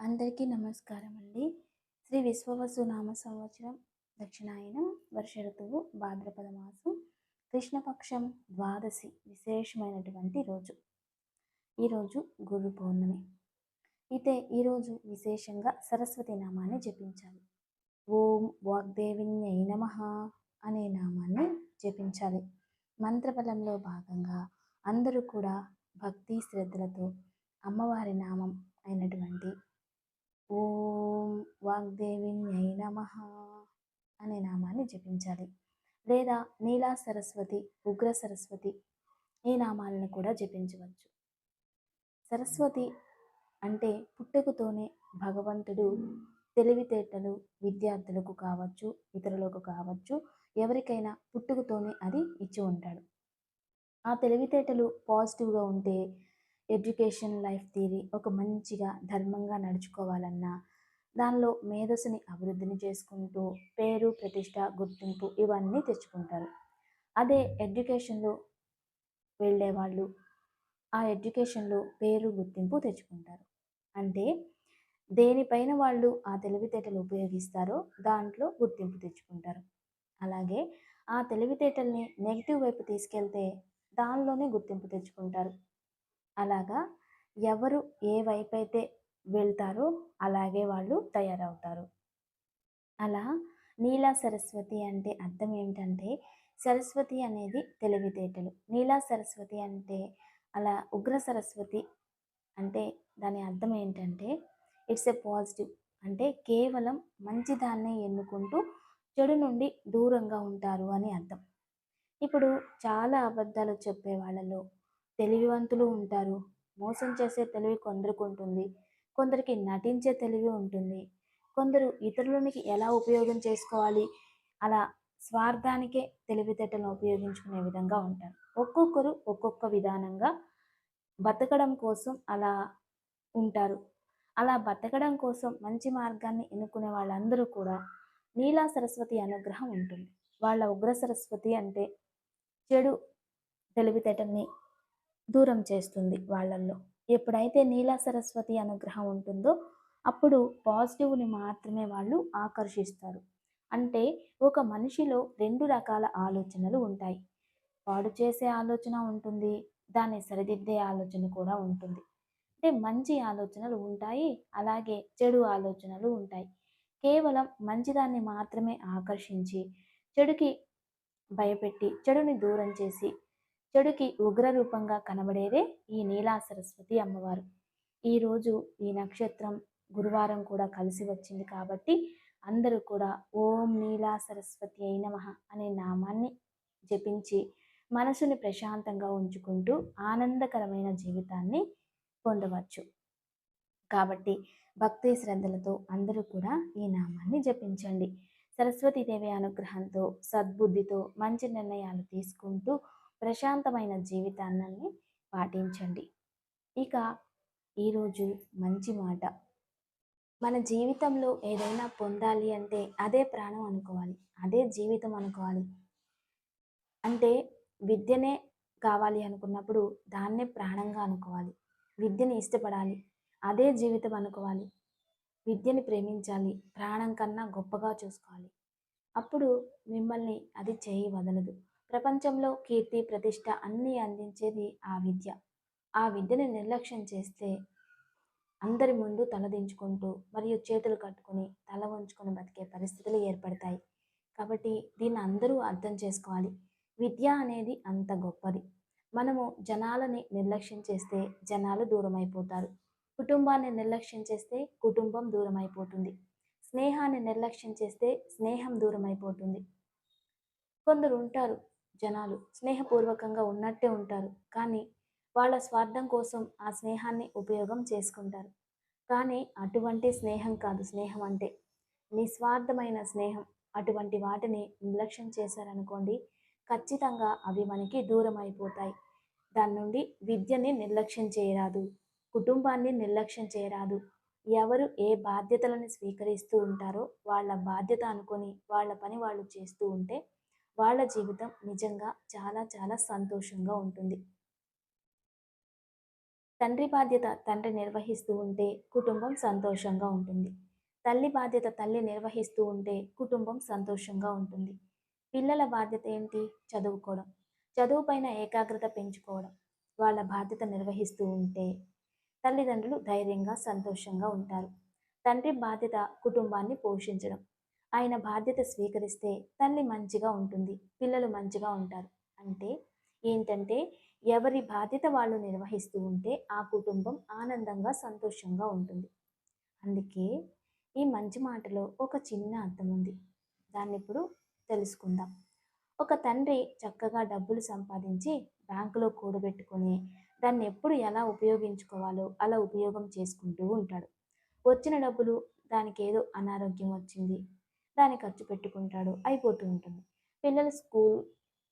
అందరికీ నమస్కారం అండి శ్రీ విశ్వవసు నామ సంవత్సరం దక్షిణాయనం వర్ష ఋతువు భాద్రపద మాసం కృష్ణపక్షం ద్వాదశి విశేషమైనటువంటి రోజు. ఈరోజు గురు పౌర్ణమి. అయితే ఈరోజు విశేషంగా సరస్వతి నామాన్ని జపించాలి. ఓం వాగ్దేవిన్యై నమ అనే నామాన్ని జపించాలి. మంత్రబలంలో భాగంగా అందరూ కూడా భక్తి శ్రద్ధలతో అమ్మవారి నామం అయినటువంటి ఓం వాగ్దేవిన్యై నమ అనే నామాన్ని జపించాలి. లేదా నీలా సరస్వతి ఉగ్ర సరస్వతి ఈ నామాలను కూడా జపించవచ్చు. సరస్వతి అంటే పుట్టుకతోనే భగవంతుడు తెలివితేటలు విద్యార్థులకు కావచ్చు ఇతరులకు కావచ్చు ఎవరికైనా పుట్టుకతోనే అది ఇచ్చి ఉంటాడు. ఆ తెలివితేటలు పాజిటివ్గా ఉంటే ఎడ్యుకేషన్ లైఫ్ థియరీ ఒక మంచిగా ధర్మంగా నడుచుకోవాలన్నా దానిలో మేధస్సుని అభివృద్ధిని చేసుకుంటూ పేరు ప్రతిష్ట గుర్తింపు ఇవన్నీ తెచ్చుకుంటారు. అదే ఎడ్యుకేషన్లో వెళ్ళేవాళ్ళు ఆ ఎడ్యుకేషన్లో పేరు గుర్తింపు తెచ్చుకుంటారు. అంటే దేనిపైన వాళ్ళు ఆ తెలివితేటలు ఉపయోగిస్తారో దాంట్లో గుర్తింపు తెచ్చుకుంటారు. అలాగే ఆ తెలివితేటల్ని నెగిటివ్ వైపు తీసుకెళ్తే దానిలోనే గుర్తింపు తెచ్చుకుంటారు. అలాగా ఎవరు ఏ వైపు అయితే వెళ్తారో అలాగే వాళ్ళు తయారవుతారు. అలా నీలా సరస్వతి అంటే అర్థం ఏమిటంటే సరస్వతి అనేది తెలివితేటలు. నీలా సరస్వతి అంటే అలా ఉగ్ర సరస్వతి అంటే దాని అర్థం ఏంటంటే ఇట్స్ ఎ పాజిటివ్ అంటే కేవలం మంచిదాన్నే ఎన్నుకుంటూ చెడు నుండి దూరంగా ఉంటారు అని అర్థం. ఇప్పుడు చాలా అబద్ధాలు చెప్పే వాళ్ళలో తెలివివంతులు ఉంటారు. మోసం చేసే తెలివి కొందరికి ఉంటుంది కొందరికి నటించే తెలివి ఉంటుంది. కొందరు ఇతరులకి ఎలా ఉపయోగం చేసుకోవాలి? అలా స్వార్థానికే తెలివితేటలను ఉపయోగించుకునే విధంగా ఉంటారు. ఒక్కొక్కరు ఒక్కొక్క విధానంగా బతకడం కోసం అలా ఉంటారు. అలా బతకడం కోసం మంచి మార్గాన్ని ఎన్నుకునే వాళ్ళందరూ కూడా నీలా సరస్వతి అనుగ్రహం ఉంటుంది. వాళ్ళ ఉగ్ర సరస్వతి అంటే చెడు తెలివితేటల్ని దూరం చేస్తుంది వాళ్ళల్లో. ఎప్పుడైతే నీలా సరస్వతి అనుగ్రహం ఉంటుందో అప్పుడు పాజిటివ్ని మాత్రమే వాళ్ళు ఆకర్షిస్తారు. అంటే ఒక మనిషిలో రెండు రకాల ఆలోచనలు ఉంటాయి. వాడు చేసే ఆలోచన ఉంటుంది దాన్ని సరిదిద్దే ఆలోచన కూడా ఉంటుంది. అంటే మంచి ఆలోచనలు ఉంటాయి అలాగే చెడు ఆలోచనలు ఉంటాయి. కేవలం మంచిదాన్ని మాత్రమే ఆకర్షించి చెడుకి భయపెట్టి చెడుని దూరం చేసి చెడుకి ఉగ్రరూపంగా కనబడేదే ఈ నీలా సరస్వతి అమ్మవారు. ఈరోజు ఈ నక్షత్రం గురువారం కూడా కలిసి వచ్చింది కాబట్టి అందరూ కూడా ఓం నీలా సరస్వతి అయిన అనే నామాన్ని జపించి మనసుని ప్రశాంతంగా ఉంచుకుంటూ ఆనందకరమైన జీవితాన్ని పొందవచ్చు. కాబట్టి భక్తి శ్రద్ధలతో అందరూ కూడా ఈ నామాన్ని జపించండి. సరస్వతీదేవి అనుగ్రహంతో సద్బుద్ధితో మంచి నిర్ణయాలు తీసుకుంటూ ప్రశాంతమైన జీవితాన్ని పాటించండి. ఇక ఈరోజు మంచి మాట. మన జీవితంలో ఏదైనా పొందాలి అంటే అదే ప్రాణం అనుకోవాలి అదే జీవితం అనుకోవాలి. అంటే విద్యనే కావాలి అనుకున్నప్పుడు దాన్నే ప్రాణంగా అనుకోవాలి. విద్యని ఇష్టపడాలి అదే జీవితం అనుకోవాలి. విద్యని ప్రేమించాలి ప్రాణం కన్నా గొప్పగా చూసుకోవాలి. అప్పుడు మిమ్మల్ని అది చేయి వదలదు. ప్రపంచంలో కీర్తి ప్రతిష్ట అన్నీ అందించేది ఆ విద్య. ఆ విద్యని నిర్లక్ష్యం చేస్తే అందరి ముందు తలదించుకుంటూ మరియు చేతులు కట్టుకుని తల వంచుకొని బతికే పరిస్థితులు ఏర్పడతాయి. కాబట్టి దీన్ని అందరూ అర్థం చేసుకోవాలి. విద్య అనేది అంత గొప్పది. మనము జనాలని నిర్లక్ష్యం చేస్తే జనాలు దూరం అయిపోతారు కుటుంబాన్ని నిర్లక్ష్యం చేస్తే కుటుంబం దూరం అయిపోతుంది స్నేహాన్ని నిర్లక్ష్యం చేస్తే స్నేహం దూరం అయిపోతుంది కొందరు ఉంటారు జనాలు స్నేహపూర్వకంగా ఉన్నట్టే ఉంటారు. కానీ వాళ్ళ స్వార్థం కోసం ఆ స్నేహాన్ని ఉపయోగం చేసుకుంటారు. కానీ అటువంటి స్నేహం కాదు స్నేహం అంటే. నిస్వార్థమైన స్నేహం. అటువంటి వాటిని నిర్లక్ష్యం చేశారనుకోండి ఖచ్చితంగా అవి మనకి దూరం అయిపోతాయి దాని నుండి విద్యని నిర్లక్ష్యం చేయరాదు. కుటుంబాన్ని నిర్లక్ష్యం చేయరాదు. ఎవరు ఏ బాధ్యతలను స్వీకరిస్తూ ఉంటారో వాళ్ళ బాధ్యత అనుకొని వాళ్ళ పని వాళ్ళు చేస్తూ ఉంటే వాళ్ళ జీవితం నిజంగా చాలా చాలా సంతోషంగా ఉంటుంది. తండ్రి బాధ్యత తండ్రి నిర్వహిస్తూ ఉంటే కుటుంబం సంతోషంగా ఉంటుంది. తల్లి బాధ్యత తల్లి నిర్వహిస్తూ ఉంటే కుటుంబం సంతోషంగా ఉంటుంది. పిల్లల బాధ్యత ఏంటి? చదువుకోవడం. చదువుపైన ఏకాగ్రత పెంచుకోవడం. వాళ్ళ బాధ్యత నిర్వహిస్తూ ఉంటే తల్లిదండ్రులు ధైర్యంగా సంతోషంగా ఉంటారు. తండ్రి బాధ్యత కుటుంబాన్ని పోషించడం. ఆయన బాధ్యత స్వీకరిస్తే తల్లి మంచిగా ఉంటుంది పిల్లలు మంచిగా ఉంటారు. అంటే ఏంటంటే ఎవరి బాధ్యత వాళ్ళు నిర్వహిస్తూ ఉంటే ఆ కుటుంబం ఆనందంగా సంతోషంగా ఉంటుంది. అందుకే ఈ మంచి మాటలో ఒక చిన్న అర్థం ఉంది. దాన్ని ఇప్పుడు తెలుసుకుందాం. ఒక తండ్రి చక్కగా డబ్బులు సంపాదించి బ్యాంకులో కూడబెట్టుకొని దాన్ని ఎప్పుడు ఎలా ఉపయోగించుకోవాలో అలా ఉపయోగం చేసుకుంటూ ఉంటాడు. వచ్చిన డబ్బులు దానికి ఏదో అనారోగ్యం వచ్చింది దాన్ని ఖర్చు పెట్టుకుంటాడు అయిపోతూ ఉంటుంది. పిల్లలు స్కూల్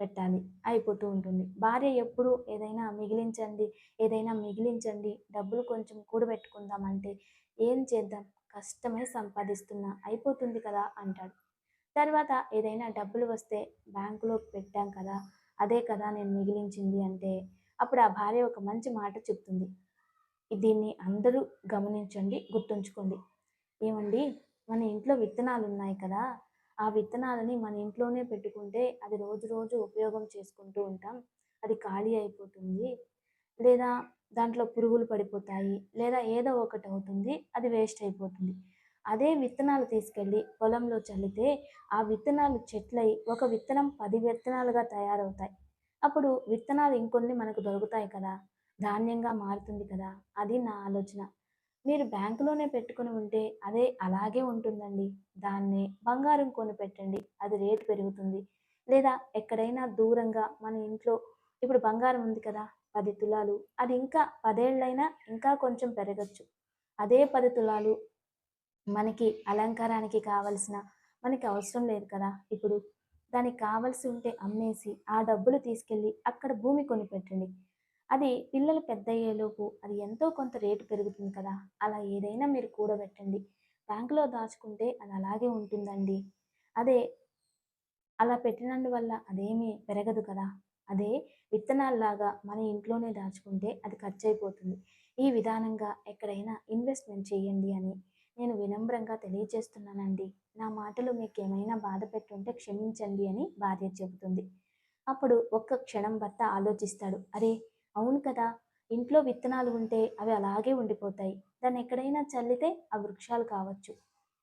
పెట్టాలి అయిపోతూ ఉంటుంది. భార్య ఎప్పుడు ఏదైనా మిగిలించండి ఏదైనా మిగిలించండి డబ్బులు కొంచెం కూడబెట్టుకుందామంటే ఏం చేద్దాం? కష్టమై సంపాదిస్తున్నా అయిపోతుంది కదా అంటాడు. తర్వాత ఏదైనా డబ్బులు వస్తే బ్యాంకులో పెట్టాం కదా అదే కదా నేను మిగిలించింది అంటే అప్పుడు ఆ భార్య ఒక మంచి మాట చెప్తుంది. దీన్ని అందరూ గమనించండి గుర్తుంచుకోండి. ఏమండి? మన ఇంట్లో విత్తనాలు ఉన్నాయి కదా? ఆ విత్తనాలని మన ఇంట్లోనే పెట్టుకుంటే అది రోజు రోజు ఉపయోగం చేసుకుంటూ ఉంటాం. అది ఖాళీ అయిపోతుంది. లేదా దాంట్లో పురుగులు పడిపోతాయి. లేదా ఏదో ఒకటి అవుతుంది. అది వేస్ట్ అయిపోతుంది. అదే విత్తనాలు తీసుకెళ్ళి పొలంలో చల్లితే ఆ విత్తనాలు చెట్లయి ఒక విత్తనం పది విత్తనాలుగా తయారవుతాయి. అప్పుడు విత్తనాలు ఇంకొన్ని మనకు దొరుకుతాయి కదా. ధాన్యంగా మారుతుంది కదా. అది నా ఆలోచన. మీరు బ్యాంకులోనే పెట్టుకుని ఉంటే అదే అలాగే ఉంటుందండి. దాన్నే బంగారం కొని పెట్టండి అది రేటు పెరుగుతుంది. లేదా ఎక్కడైనా దూరంగా మన ఇంట్లో ఇప్పుడు బంగారం ఉంది కదా పది తులాలు. అది ఇంకా పదేళ్ళైనా ఇంకా కొంచెం పెరగచ్చు. అదే పది తులాలు మనకి అలంకారానికి కావలసిన మనకి అవసరం లేదు కదా. ఇప్పుడు దానికి కావలసి ఉంటే అమ్మేసి ఆ డబ్బులు తీసుకెళ్ళి అక్కడ భూమి కొనిపెట్టండి. అది పిల్లలు పెద్ద అయ్యేలోపు అది ఎంతో కొంత రేటు పెరుగుతుంది కదా అలా ఏదైనా మీరు కూడబెట్టండి. బ్యాంకులో దాచుకుంటే అది అలాగే ఉంటుందండి. అదే అలా పెట్టినందువల్ల అదేమీ పెరగదు కదా. అదే విత్తనాల్లాగా మన ఇంట్లోనే దాచుకుంటే అది ఖర్చు అయిపోతుంది ఈ విధానంగా ఎక్కడైనా ఇన్వెస్ట్మెంట్ చేయండి అని నేను వినమ్రంగా తెలియజేస్తున్నానండి. నా మాటలు మీకు ఏమైనా బాధ పెట్టుంటే క్షమించండి అని భార్య చెబుతుంది. అప్పుడు ఒక్క క్షణం భర్త ఆలోచిస్తాడు. అరే అవును కదా! ఇంట్లో విత్తనాలు ఉంటే అవి అలాగే ఉండిపోతాయి. దాన్ని ఎక్కడైనా చల్లితే ఆ వృక్షాలు కావచ్చు.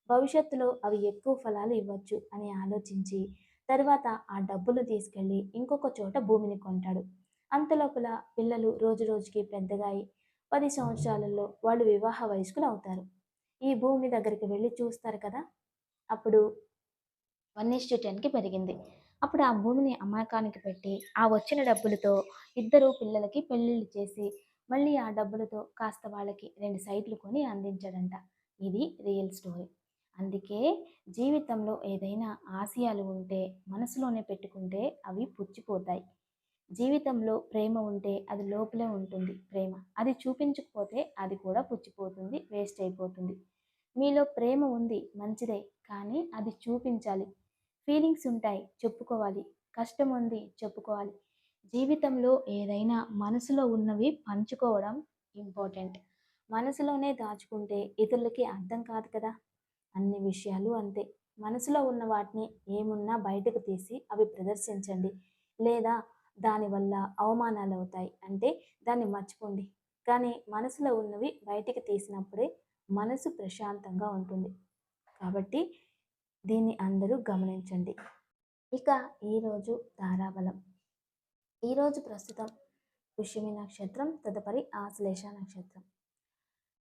భవిష్యత్తులో అవి ఎక్కువ ఫలాలు ఇవ్వచ్చు అని ఆలోచించి తర్వాత ఆ డబ్బులు తీసుకెళ్ళి ఇంకొక చోట భూమిని కొంటాడు. అంతలోపల పిల్లలు రోజు రోజుకి పెద్దగా అయి పది సంవత్సరాలలో వాళ్ళు వివాహ వయస్కులు అవుతారు. భూమి దగ్గరికి వెళ్ళి చూస్తారు కదా అప్పుడు వన్ ఇస్ టు టెన్కి పెరిగింది. అప్పుడు ఆ భూమిని అమ్మకానికి పెట్టి ఆ వచ్చిన డబ్బులతో ఇద్దరు పిల్లలకి పెళ్ళిళ్ళు చేసి మళ్ళీ ఆ డబ్బులతో కాస్త వాళ్ళకి రెండు సైట్లు కొని అందించాడంట. ఇది రియల్ స్టోరీ. అందుకే జీవితంలో ఏదైనా ఆశయాలు ఉంటే మనసులోనే పెట్టుకుంటే అవి పుచ్చిపోతాయి. జీవితంలో ప్రేమ ఉంటే అది లోపలే ఉంటుంది ప్రేమ. అది చూపించకపోతే అది కూడా పుచ్చిపోతుంది వేస్ట్ అయిపోతుంది. మీలో ప్రేమ ఉంది మంచిదే. కానీ అది చూపించాలి. ఫీలింగ్స్ ఉంటాయి చెప్పుకోవాలి. కష్టం ఉంది చెప్పుకోవాలి. జీవితంలో ఏదైనా మనసులో ఉన్నవి పంచుకోవడం ఇంపార్టెంట్. మనసులోనే దాచుకుంటే ఇతరులకి అర్థం కాదు కదా? అన్ని విషయాలు అంతే. మనసులో ఉన్న వాటిని ఏమున్నా బయటకు తీసి అవి ప్రదర్శించండి. లేదా దానివల్ల అవమానాలు అవుతాయి అంటే దాన్ని మర్చిపోండి. కానీ మనసులో ఉన్నవి బయటికి తీసినప్పుడే మనసు ప్రశాంతంగా ఉంటుంది. కాబట్టి దీన్ని అందరూ గమనించండి. ఇక ఈరోజు తారాబలం ఈరోజు ప్రస్తుతం పుష్యమి నక్షత్రం తదుపరి ఆశ్లేష నక్షత్రం.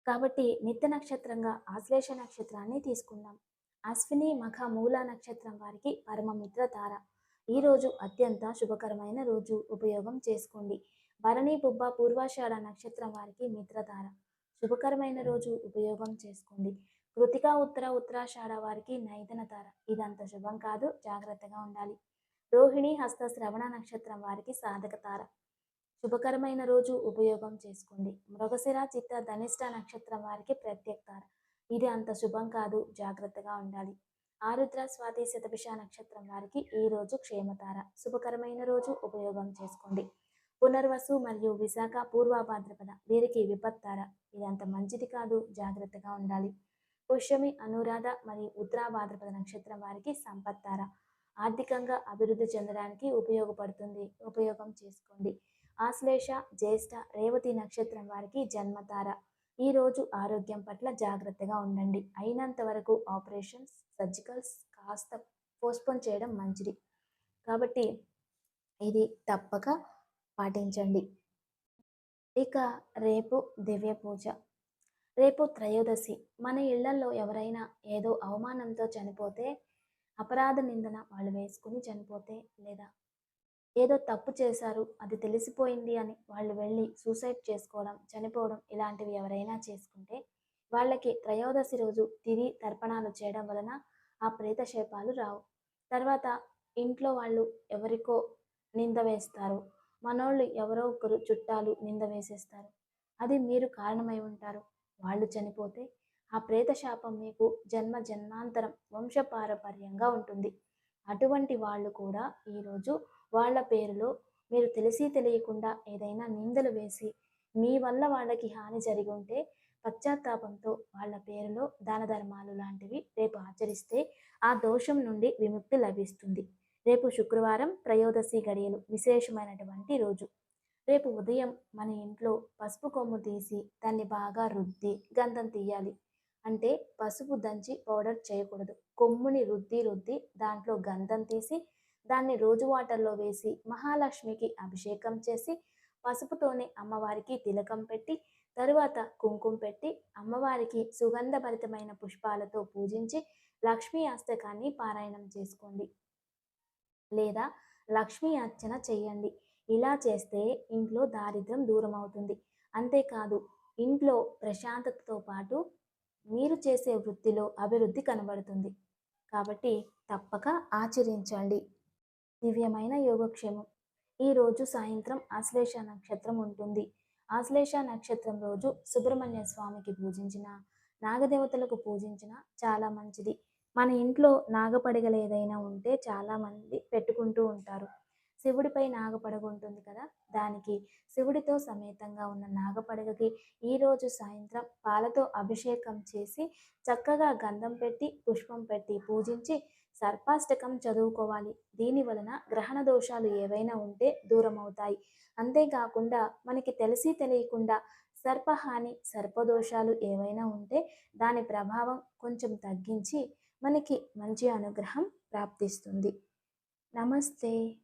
కాబట్టి నిత్య నక్షత్రంగా ఆశ్లేష నక్షత్రాన్ని తీసుకుందాం. అశ్విని మఖ మూల నక్షత్రం వారికి పరమమిత్ర తార ఈరోజు అత్యంత శుభకరమైన రోజు. ఉపయోగం చేసుకోండి. భరణి పుబ్బ పూర్వాషాఢ నక్షత్రం వారికి మిత్రతార శుభకరమైన రోజు ఉపయోగం చేసుకోండి. కృతిక ఉత్తర ఉత్తరాషాఢ వారికి నైదన తార. ఇదంత శుభం కాదు జాగ్రత్తగా ఉండాలి. రోహిణి హస్త శ్రవణ నక్షత్రం వారికి సాధక తార. శుభకరమైన రోజు ఉపయోగం చేసుకోండి. మృగశిర చిత్త ధనిష్ట నక్షత్రం వారికి ప్రత్యేక తార. ఇది అంత శుభం కాదు జాగ్రత్తగా ఉండాలి. ఆరుద్ర స్వాతి శతభిష నక్షత్రం వారికి ఈ రోజు క్షేమతార శుభకరమైన రోజు ఉపయోగం చేసుకోండి. పునర్వసు మరియు విశాఖ పూర్వ భాద్రపద వీరికి విపత్తార ఇదంత మంచిది కాదు. జాగ్రత్తగా ఉండాలి. పుష్యమి అనురాధ మరియు ఉత్తరాభాద్రపద నక్షత్రం వారికి సంపత్తార. ఆర్థికంగా అభివృద్ధి చెందడానికి ఉపయోగపడుతుంది. ఉపయోగం చేసుకోండి. ఆశ్లేష జ్యేష్ఠ రేవతి నక్షత్రం వారికి జన్మతార. ఈరోజు ఆరోగ్యం పట్ల జాగ్రత్తగా ఉండండి. అయినంత వరకు ఆపరేషన్స్ సర్జికల్స్ కాస్త పోస్ట్పోన్ చేయడం మంచిది. కాబట్టి ఇది తప్పక పాటించండి. ఇక రేపు దివ్య పూజ. రేపు త్రయోదశి. మన ఇళ్ళలో ఎవరైనా ఏదో అవమానంతో చనిపోతే అపరాధ నిందన వాళ్ళు వేసుకుని చనిపోతే లేదా ఏదో తప్పు చేశారు అది తెలిసిపోయింది అని వాళ్ళు వెళ్ళి సూసైడ్ చేసుకోవడం చనిపోవడం ఇలాంటివి ఎవరైనా చేసుకుంటే వాళ్ళకి త్రయోదశి రోజు తిరి తర్పణాలు చేయడం వలన ఆ ప్రేత శేపాలు రావు. తర్వాత ఇంట్లో వాళ్ళు ఎవరికో నింద వేస్తారు. మనోళ్ళు ఎవరో ఒకరు చుట్టాలు నింద వేసేస్తారు. అది మీరు కారణమై ఉంటారు. వాళ్ళు చనిపోతే ఆ ప్రేత శాపం మీకు జన్మ జన్మాంతరం వంశపారపర్యంగా ఉంటుంది. అటువంటి వాళ్ళు కూడా ఈరోజు వాళ్ళ పేరులో మీరు తెలిసి తెలియకుండా ఏదైనా నిందలు వేసి మీ వల్ల వాళ్ళకి హాని జరిగి ఉంటే పశ్చాత్తాపంతో వాళ్ళ పేరులో దాన ధర్మాలు లాంటివి రేపు ఆచరిస్తే ఆ దోషం నుండి విముక్తి లభిస్తుంది. రేపు శుక్రవారం త్రయోదశి గడియలు విశేషమైనటువంటి రోజు. రేపు ఉదయం మన ఇంట్లో పసుపు కొమ్ము తీసి దాన్ని బాగా రుద్ది గంధం తీయాలి. అంటే పసుపు దంచి పౌడర్ చేయకూడదు. కొమ్ముని రుద్ది రుద్ది దాంట్లో గంధం తీసి దాన్ని రోజు వాటర్లో వేసి మహాలక్ష్మికి అభిషేకం చేసి పసుపుతోనే అమ్మవారికి తిలకం పెట్టి తరువాత కుంకుమ పెట్టి అమ్మవారికి సుగంధభరితమైన పుష్పాలతో పూజించి లక్ష్మీ అష్టకాన్ని పారాయణం చేసుకోండి. లేదా లక్ష్మీ అర్చన చేయండి. ఇలా చేస్తే ఇంట్లో దారిద్ర్యం దూరం అవుతుంది అంతేకాదు ఇంట్లో ప్రశాంతతతో పాటు మీరు చేసే వృత్తిలో అభివృద్ధి కనబడుతుంది. కాబట్టి తప్పక ఆచరించండి. దివ్యమైన యోగక్షేమం. ఈరోజు సాయంత్రం ఆశ్లేష నక్షత్రం ఉంటుంది. ఆశ్లేష నక్షత్రం రోజు సుబ్రహ్మణ్య స్వామికి పూజించిన నాగదేవతలకు పూజించిన చాలా మంచిది. మన ఇంట్లో నాగపడగలు ఏదైనా ఉంటే చాలామంది పెట్టుకుంటూ ఉంటారు. శివుడిపై నాగపడగ ఉంటుంది కదా! దానికి శివుడితో సమేతంగా ఉన్న నాగపడగకి ఈరోజు సాయంత్రం పాలతో అభిషేకం చేసి చక్కగా గంధం పెట్టి పుష్పం పెట్టి పూజించి సర్పాష్టకం చదువుకోవాలి. దీని వలన గ్రహణ దోషాలు ఏవైనా ఉంటే దూరం అవుతాయి అంతేకాకుండా మనకి తెలిసి తెలియకుండా సర్పహాని సర్పదోషాలు ఏవైనా ఉంటే దాని ప్రభావం కొంచెం తగ్గించి మనకి మంచి అనుగ్రహం ప్రాప్తిస్తుంది. నమస్తే.